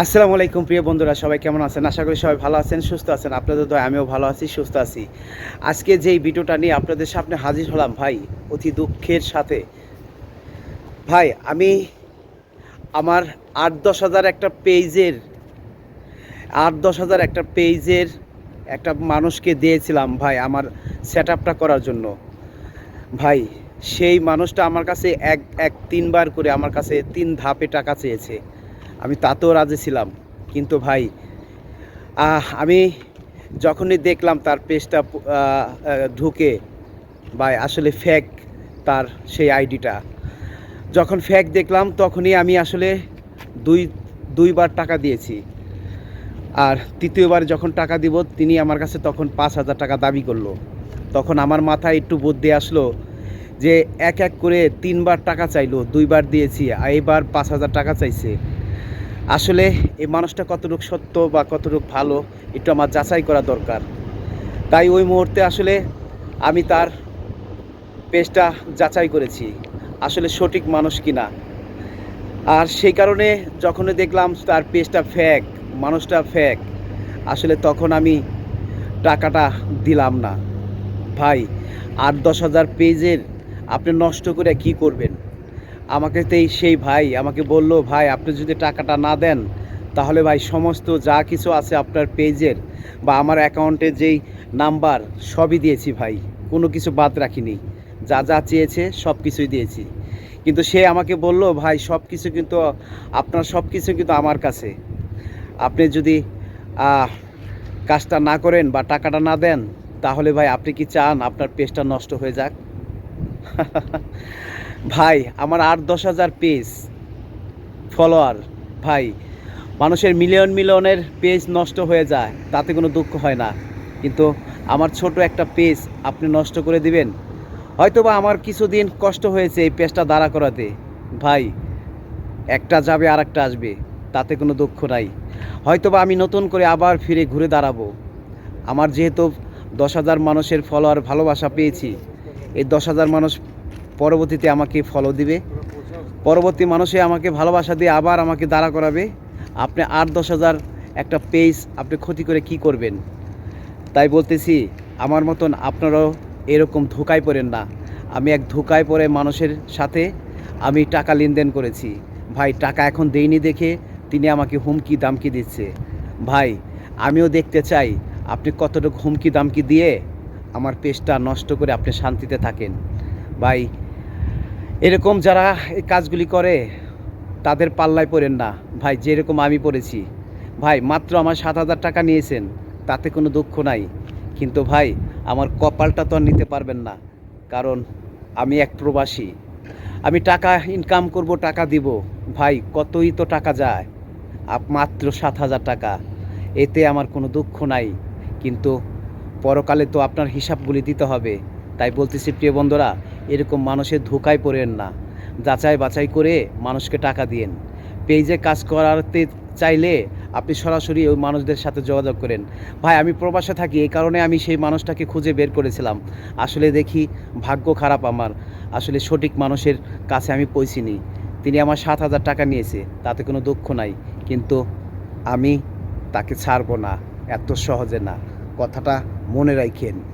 আসসালামু আলাইকুম, প্রিয় বন্ধুরা, সবাই কেমন আছেন? আশা করি সবাই ভালো আছেন, সুস্থ আছেন। আপনাদের দয় আমিও ভালো আছি, সুস্থ আছি। আজকে যেই ভিডিওটা নিয়ে আপনাদের সামনে হাজির হলাম, ভাই, অতি দুঃখের সাথে। ভাই, আমি আমার আট দশ হাজার একটা পেজের, আট দশ হাজার একটা পেজের একটা মানুষকে দিয়েছিলাম, ভাই, আমার সেট আপটা করার জন্য। ভাই, সেই মানুষটা আমার কাছে এক এক তিনবার করে আমার কাছে তিন ধাপে টাকা চেয়েছে। আমি তাতেও রাজি ছিলাম। কিন্তু ভাই আমি যখনই দেখলাম তার পেজটা ঢুকে, ভাই, আসলে ফ্যাক তার সেই আইডিটা। যখন ফ্যাক দেখলাম, তখনই আমি আসলে দুই, দুইবার টাকা দিয়েছি। আর তৃতীয়বার যখন টাকা দিব, তিনি আমার কাছে তখন পাঁচ হাজার টাকা দাবি করল। তখন আমার মাথায় একটু বুদ্ধি আসলো যে, এক এক করে তিনবার টাকা চাইলো, দুইবার দিয়েছি, আর এবার পাঁচ হাজার টাকা চাইছে। আসলে এই মানুষটা কতটুকু সত্য বা কতটুকু ভালো, একটু আমার যাচাই করা দরকার। তাই ওই মুহূর্তে আসলে আমি তার পেজটা যাচাই করেছি, আসলে সঠিক মানুষ কি না আর সেই কারণে যখনই দেখলাম তার পেজটা ফ্যাক মানুষটা ফ্যাক আসলে তখন আমি টাকাটা দিলাম না। ভাই আট দশ হাজার পেজের আপনি নষ্ট করে কি করবেন? আমাকে তেই সেই ভাই আমাকে বলল, ভাই, আপনি যদি টাকাটা না দেন, তাহলে ভাই সমস্ত যা কিছু আছে আপনার পেজের বা আমার অ্যাকাউন্টে যেই নাম্বার, সবই দিয়েছি ভাই। কোনো কিছু বাদ রাখিনি। যা যা চেয়েছে, সব কিছুই দিয়েছি। কিন্তু সে আমাকে বলল, ভাই, সব কিছু কিন্তু, আপনার সব কিছু কিন্তু আমার কাছে। আপনি যদি কাজটা না করেন বা টাকাটা না দেন, তাহলে ভাই, আপনি কি চান আপনার পেজটা নষ্ট হয়ে যাক? ভাই, আমার আট দশ হাজার পেজ, ফলোয়ার। ভাই, মানুষের মিলিয়ন মিলিয়নের পেজ নষ্ট হয়ে যায়, তাতে কোনো দুঃখ হয় না। কিন্তু আমার ছোট একটা পেজ আপনি নষ্ট করে দিবেন। হয়তোবা আমার কিছুদিন কষ্ট হয়েছে এই পেজটা দাঁড়া করাতে। ভাই, একটা যাবে আর একটা আসবে, তাতে কোনো দুঃখ নাই। হয়তোবা আমি নতুন করে আবার ফিরে ঘুরে দাঁড়াবো। আমার যেহেতু দশ হাজার মানুষের ফলোয়ার, ভালোবাসা পেয়েছি, এই দশ হাজার মানুষ পরবর্তীতে আমাকে ফলো দিবে। পরবর্তী মানুষে আমাকে ভালোবাসা দিয়ে আবার আমাকে দাঁড়া করাবে। আপনি আট দশ হাজার একটা পেজ আপনি ক্ষতি করে কি করবেন? তাই বলতেছি, আমার মতন আপনারাও এরকম ধোকায় পড়েন না। আমি এক ধোকায় পড়ে মানুষের সাথে আমি টাকা লেনদেন করেছি। ভাই, টাকা এখন দেইনি দেখে তিনি আমাকে হুমকি দামকি দিচ্ছে। ভাই, আমিও দেখতে চাই আপনি কতটুকু হুমকি দামকি দিয়ে আমার পেজটা নষ্ট করে আপনি শান্তিতে থাকেন। ভাই এরকম যারা এই কাজগুলি করে, তাদের পাল্লায় পড়েন না। ভাই, যেরকম আমি পড়েছি। ভাই, মাত্র আমার সাত হাজার টাকা নিয়েছেন, তাতে কোনো দুঃখ নাই। কিন্তু ভাই, আমার কপালটা তো আর নিতে পারবেন না। কারণ আমি এক প্রবাসী। আমি টাকা ইনকাম করব, টাকা দিব। ভাই, কতই তো টাকা যায়? মাত্র সাত হাজার টাকা। এতে আমার কোনো দুঃখ নাই। কিন্তু পরকালে তো আপনার হিসাবগুলি দিতে হবে। তাই বলতেছি, প্রিয় বন্ধুরা এরকম মানুষের ধোকায় পড়েন না। যাচাই বাছাই করে মানুষকে টাকা দিয়েন। পেজে কাজ করাতে চাইলে আপনি সরাসরি ওই মানুষদের সাথে যোগাযোগ করেন। ভাই, আমি প্রবাসে থাকি, এই কারণে আমি সেই মানুষটাকে খুঁজে বের করেছিলাম। আসলে দেখি ভাগ্য খারাপ আমার। আসলে সঠিক মানুষের কাছে আমি পৌঁছিনি তিনি আমার সাত হাজার টাকা নিয়েছে, তাতে কোনো দুঃখ নাই। কিন্তু আমি তাকে ছাড়বো না, এত সহজে না। কথাটা মনে রাখেন।